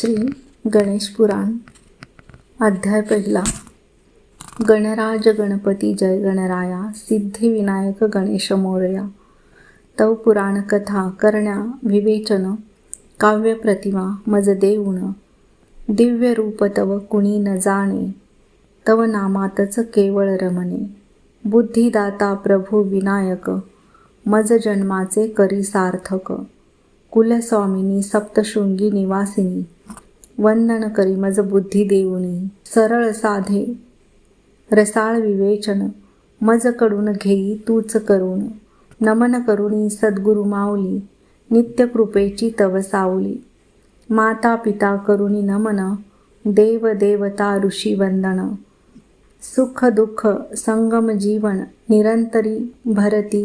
श्री गणेश पुराण अध्याय पहिला. गणराज गणपती जय गणराया सिद्धिविनायक गणेश मोरया. तव पुराण कथा करण्या विवेचन काव्य प्रतिमा मज देऊन. दिव्य रूप तव कुणी न जाणे तव नामातच केवळ रमणे. बुद्धिदाता प्रभू विनायक मज जन्माचे करी सार्थक. कुलस्वामिनी सप्तशृंगी निवासिनी वंदन करी मज बुद्धी देऊनी सरळ साधे रसाळ विवेचन मजकडून घेई तूच करून नमन करुणी सद्गुरु माऊली नित्य कृपेची तव सावली माता पिता करुणी नमन देव देवता ऋषी वंदन सुख दुःख संगम जीवन निरंतरी भरती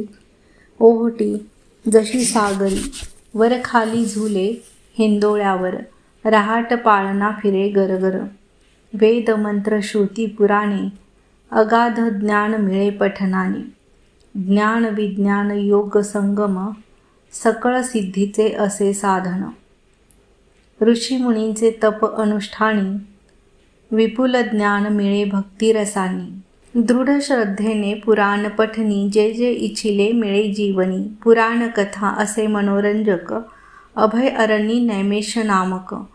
ओहटी जशी सागरी वर खाली झुले हिंदोळ्यावर रहाट पाळणा फिरे गरगर. वेद मंत्र श्रुती पुराणे अगाध ज्ञान मिळे पठनाने ज्ञान विज्ञान योग संगम सकळ सिद्धीचे असे साधन. ऋषीमुनींचे तप अनुष्ठानी विपुल ज्ञान मिळे भक्तिरसानी. दृढ श्रद्धेने पुराण पठनी जे जे इच्छिले मिळे जीवनी. पुराण कथा असे मनोरंजक. अभय अरणी नैमेष नामक.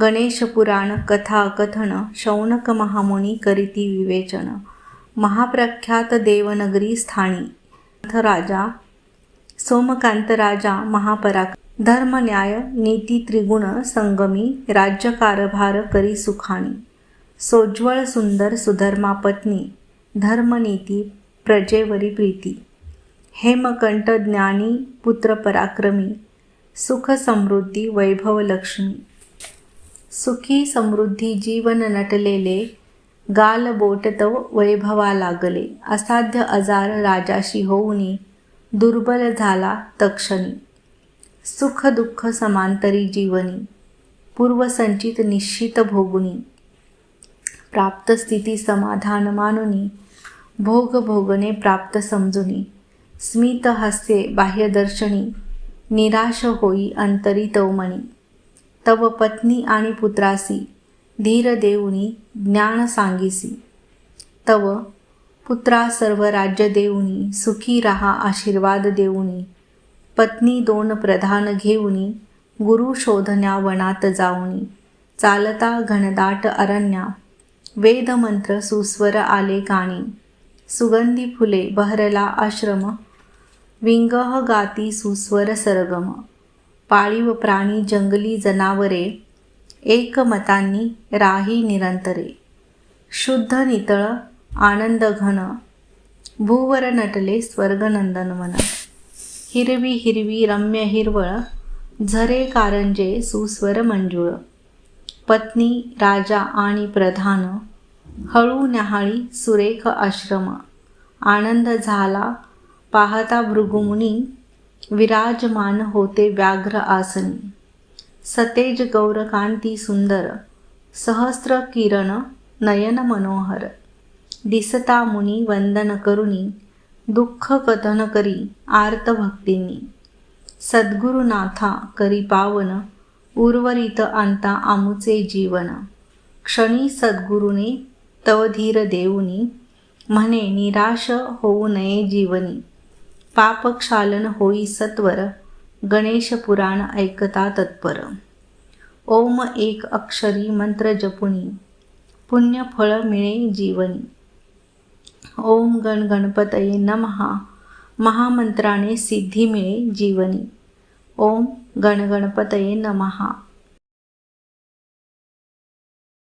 गणेश पुराण कथा कथन शौनक महामुनी करीती विवेचन. महाप्रख्यात देवनगरी स्थानी. राजा सोमकांत राजा महापराक. धर्म न्याय नीती त्रिगुण संगमी राज्यकारभार करी सुखाणी सोज्वळ सुंदर सुधर्मा पत्नी. धर्मनीती प्रजेवरी प्रीती हेमकंठ ज्ञानी पुत्र पराक्रमी सुख समृद्धी वैभव लक्ष्मी. सुखी समृद्धी जीवन नटलेले गाल बोटतव वैभवा लागले असाध्य आजार राजाशी होऊनी दुर्बल झाला तक्षणी. सुख दुःख समांतरी जीवनी पूर्वसंचित निश्चित भोगुनी. प्राप्त स्थिती समाधान मानुनी भोग भोगने प्राप्त समजुनी. स्मित हास्ये बाह्यदर्शनी निराश होई अंतरी तवमणी तव पत्नी आणि पुत्रासी धीर देऊनी ज्ञान सांगिसी. तव पुत्रा सर्व राज्य देऊनी सुखी रहा आशीर्वाद देऊनी. पत्नी दोन प्रधान घेऊनी गुरु शोधण्या वनात जाऊनी. चालता घनदाट अरण्या वेदमंत्र सुस्वर आले काणी सुगंधी फुले बहरला आश्रम. विंगह गाती सुस्वर सरगम. पाळीव प्राणी जंगली जनावरे. एकमतांनी राही निरंतरे. शुद्ध नितळ आनंद घन. भूवर नटले स्वर्गनंदन मन. हिरवी हिरवी रम्य हिरवळ. झरे कारंजे सुस्वर मंजुळ. पत्नी राजा आणि प्रधान. हळू न्याहाळी सुरेख आश्रम. आनंद झाला. पाहता भृगुमुनी विराजमान होते व्याघ्र आसनी. सतेज गौरकांती सुंदर. सहस्र किरण नयन मनोहर. दिसता मुनी वंदन करुनी दुःख कथन करी आर्त भक्तींनी. सद्गुरुनाथा करी पावन उर्वरित आणता आमुचे जीवन. क्षणी सद्गुरुने तव धीर देऊनी. म्हणे निराश होऊ नये जीवनी. पापक्षालन होई सत्वर. गणेश पुराण ऐकता तत्पर. ओम एक अक्षरी मंत्र जपुनी. पुण्य फळ मिळे जीवनी. ओम गण गणपतये नमहा. महामंत्राने सिद्धी मिळे जीवनी. ओम गणगणपतये नमहा.